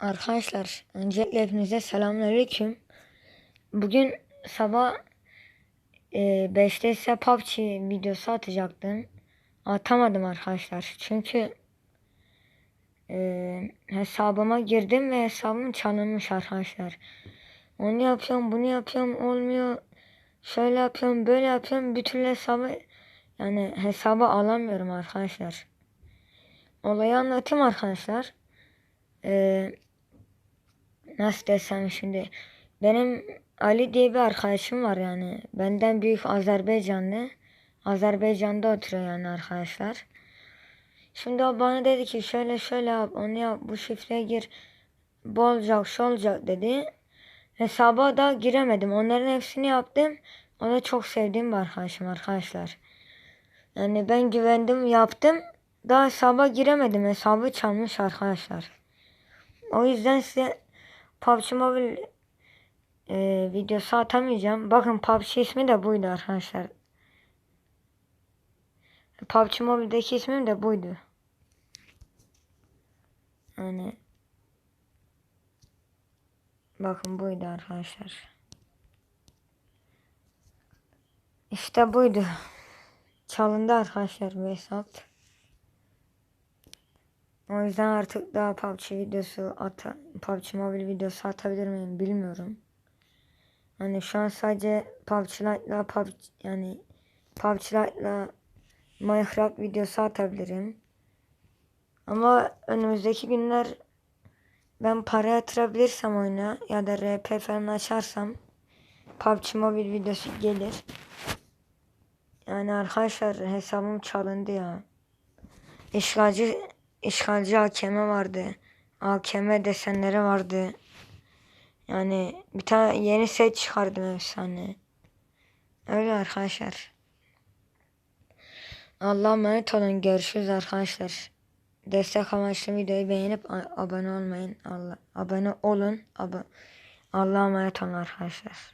Arkadaşlar öncelikle hepinize selamünaleyküm. Bugün sabah e, 5'te size PUBG videosu atacaktım. Atamadım arkadaşlar. Çünkü e, hesabıma girdim ve hesabım çalınmış arkadaşlar. Onu yapıyorum bunu yapıyorum olmuyor. Şöyle yapıyorum böyle yapıyorum. Bir türlü hesabı yani hesaba alamıyorum arkadaşlar. Olayı anlatayım arkadaşlar. Eee nasıl desem şimdi? Benim Ali diye bir arkadaşım var yani. Benden büyük Azerbaycanlı. Azerbaycan'da oturuyor yani arkadaşlar. Şimdi o bana dedi ki şöyle şöyle yap onu yap bu şifreye gir. Bu olacak şu olacak dedi. Hesaba da giremedim. Onların hepsini yaptım. O da çok sevdiğim bir arkadaşım arkadaşlar. Yani ben güvendim yaptım. Daha hesaba giremedim. Hesabı çalmış arkadaşlar o yüzden size PUBG Mobile e, videosu atamayacağım. Bakın PUBG ismi de buydu arkadaşlar. PUBG Mobile'deki ismim de buydu. Yani bakın buydu arkadaşlar. İşte buydu. Çalındı arkadaşlar bu hesap. O yüzden artık daha PUBG videosu ata PUBG Mobile videosu atabilir miyim bilmiyorum. Hani şu an sadece PUBG Lite'la PUBG yani PUBG Lite'la Minecraft videosu atabilirim. Ama önümüzdeki günler ben para yatırabilirsem oyuna ya da RP falan açarsam PUBG Mobile videosu gelir. Yani arkadaşlar hesabım çalındı ya. İşgalci işgalci AKM vardı. AKM desenleri vardı. Yani bir tane yeni set çıkardım efsane. Öyle arkadaşlar. Allah'a emanet olun. Görüşürüz arkadaşlar. Destek amaçlı videoyu beğenip abone olmayın. Allah abone olun. Ab Allah'a emanet olun arkadaşlar.